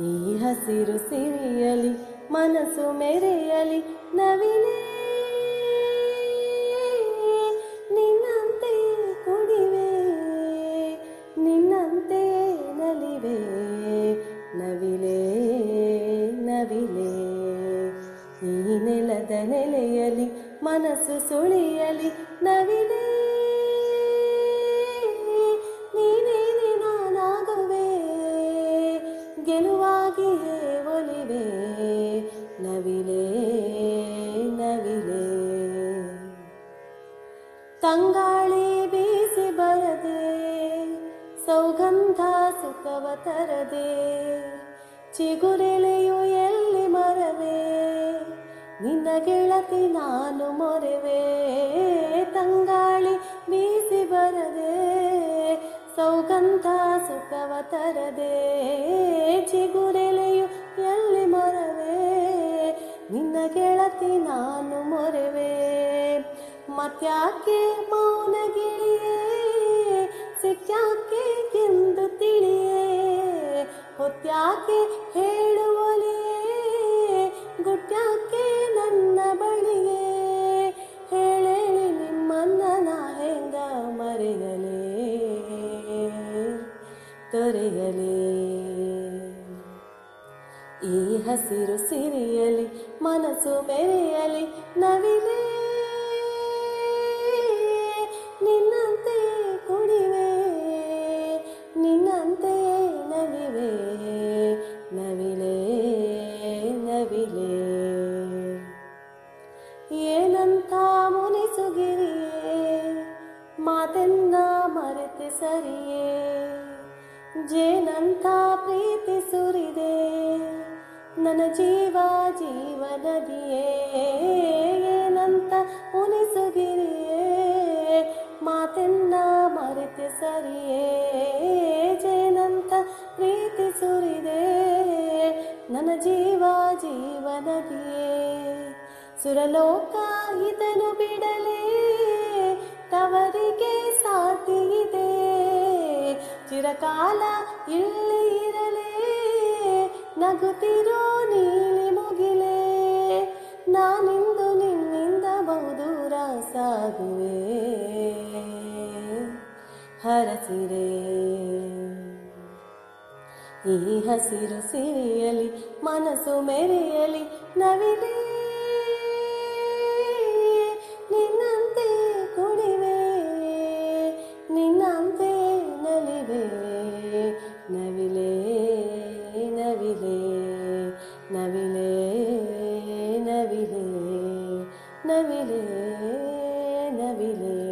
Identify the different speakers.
Speaker 1: ಈ ಹಸಿರು ಸಿರಿಯಲಿ, ಮನಸ್ಸು ಮೆರೆಯಲಿ, ನವಿಲೇ. ನಿನ್ನಂತೆ ಕುಡಿವೆ, ನಿನ್ನಂತೆ ನಲಿವೆ. ನವಿಲೇ ನವಿಲೇ. ಈ ನೆಲದ ನೆಲೆಯಲಿ ಮನಸ್ಸು ಸುಳಿಯಲಿ, ನವಿಲೇ. ತಂಗಾಳಿ ಬೀಸಿ ಬರದೆ, ಸೌಗಂಧ ಸುಖವ ತರದೆ, ಚಿಗುರೆಲೆಯು ಎಲ್ಲಿ ಮರವೆ, ನಿನ್ನ ಗೆಳತಿ ನಾನು ಮೊರೆವೆ. ತಂಗಾಳಿ ಬೀಸಿ ಬರದೆ, ಸೌಗಂಧ ಸುಖವ ತರದೆ, ಚಿಗುರೆಲೆಯು ಎಲ್ಲಿ ಮರವೆ, ನಿನ್ನ ಗೆಳತಿ ನಾನು ಮೊರೆವೆ. ಮತ್ಯಾಕೆ ಮೌನ ಗಿಳಿಯೇ ಸಿಕ್ಯಾಕೆ ಎಂದು ತಿಳಿಯೇ? ಹೊತ್ಯಾಕೆ ಹೇಳುವಲಿಯೇ ಗುಟ್ಯಾಕೆ ನನ್ನ ಬಳಿಯೇ? ಹೇಳೇಳಿ ನಿಮ್ಮನ್ನ ನಾ ಹೆಂಗ ಮರೆಯಲೇ? ತೊರೆಯಲೇ? ಈ ಹಸಿರು ಸಿರಿಯಲಿ ಮನಸ್ಸು ಮೆರೆಯಲಿ, ನವಿಲೇ ಮರೆತೆ ಸರಿಯೇ? ಜೇನಂತ ಪ್ರೀತಿ ಸುರಿದೆ? ನನ್ನ ಜೀವ ಜೀವನದಿಯೇ? ಏನಂತ ಉನಿಸುಗಿರಿಯೇ ಮಾತೆನ್ನ ಮರ್ತ ಸರಿಯೇ? ಜೇನಂತ ಪ್ರೀತಿ ಸುರಿದೆ? ನನ್ನ ಜೀವ ಜೀವನದಿಯೇ? ಸುರಲೋಕ ಇದನ್ನು ಬಿಡಲೇ? ತವರಿಗೆ ಸಾಥಿ ಇದೆ ಚಿರಕಾಲ ಇಲ್ಲಿ ಇರಲೇ, ನಗುತ್ತಿರೋ ನೀಲಿ ಮುಗಿಲೇ. ನಾನಿಂದು ನಿನ್ನಿಂದ ಬಹುದೂರ ಸಾಗುವೆ. ಹರಸಿರೆ. ಈ ಹಸಿರು ಸಿರಿಯಲಿ ಮನಸ್ಸು ಮೆರೆಯಲಿ, ನವಿಲೇ. ನವಿಲೇ ನವಿಲೇ ನವಿಲೇ ನವಿಲೇ ನವಿಲೇ ನವಿಲೇ